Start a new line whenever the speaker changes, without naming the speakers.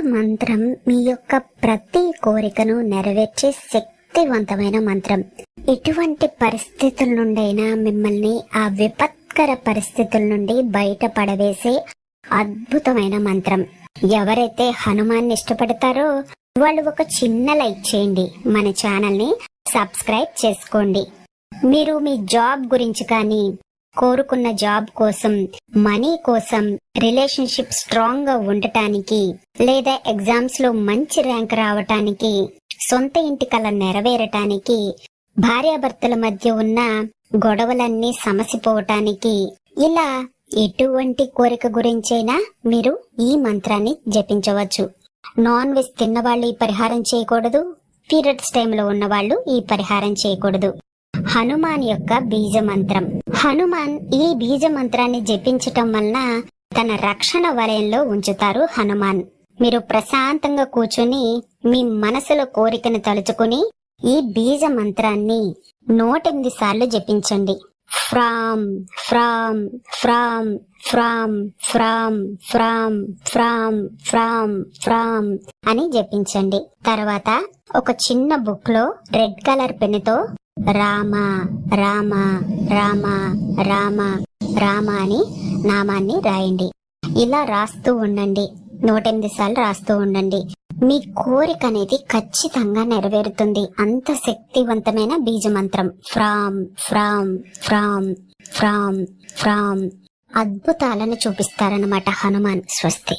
మంత్రం మీ యొక్క ప్రతి కోరికను నెరవేర్చే శక్తివంతమైన మంత్రం. ఎటువంటి పరిస్థితుల నుండైనా మిమ్మల్ని ఆ విపత్కర పరిస్థితుల నుండి బయటపడవేసే అద్భుతమైన మంత్రం. ఎవరైతే హనుమాన్ని ఇష్టపడతారో వాళ్ళు ఒక చిన్న లైక్ చేయండి. మన ఛానల్ని సబ్స్క్రైబ్ చేసుకోండి. మీరు మీ జాబ్ గురించి కానీ కోరుకున్న జాబ్ కోసం మనీ కోసం రిలేషన్షిప్ స్ట్రాంగ్గా ఉండటానికి లేదా ఎగ్జామ్స్లో మంచి ర్యాంక్ రావటానికి సొంత ఇంటి కల నెరవేరటానికి భార్యాభర్తల మధ్య ఉన్న గొడవలన్నీ సమసిపోవటానికి ఇలా ఎటువంటి కోరిక గురించైనా మీరు ఈ మంత్రాన్ని జపించవచ్చు. నాన్ వెజ్ తిన్నవాళ్ళు ఈ పరిహారం చేయకూడదు. పీరియడ్స్ టైంలో ఉన్న వాళ్ళు ఈ పరిహారం చేయకూడదు. హనుమాన్ యొక్క బీజ మంత్రం హనుమాన్ ఈ బీజ మంత్రాన్ని జపించటం వలన తన రక్షణ వలయంలో ఉంచుతారు హనుమాన్. మీరు ప్రశాంతంగా కూర్చుని మీ మనసులో కోరికను తలుచుకుని ఈ బీజ మంత్రాన్ని నూటెనిమిది సార్లు జపించండి. ఫ్రామ్ ఫ్రామ్ ఫ్రామ్ ఫ్రామ్ ఫ్రామ్ ఫ్రామ్ ఫ్రామ్ ఫ్రామ్ ఫ్రామ్ అని జపించండి. తర్వాత ఒక చిన్న బుక్లో రెడ్ కలర్ పెన్నుతో రామ రామ రామ రామ రామ అని నామాన్ని రాయండి. ఇలా రాస్తూ ఉండండి. నూటెనిమిది సార్లు రాస్తూ ఉండండి. మీ కోరిక అనేది ఖచ్చితంగా నెరవేరుతుంది. అంత శక్తివంతమైన బీజమంత్రం. ఫ్రామ్ ఫ్రామ్ ఫ్రామ్ ఫ్రామ్ ఫ్రామ్. అద్భుతాలను చూపిస్తారన్నమాట హనుమాన్ స్వస్తి.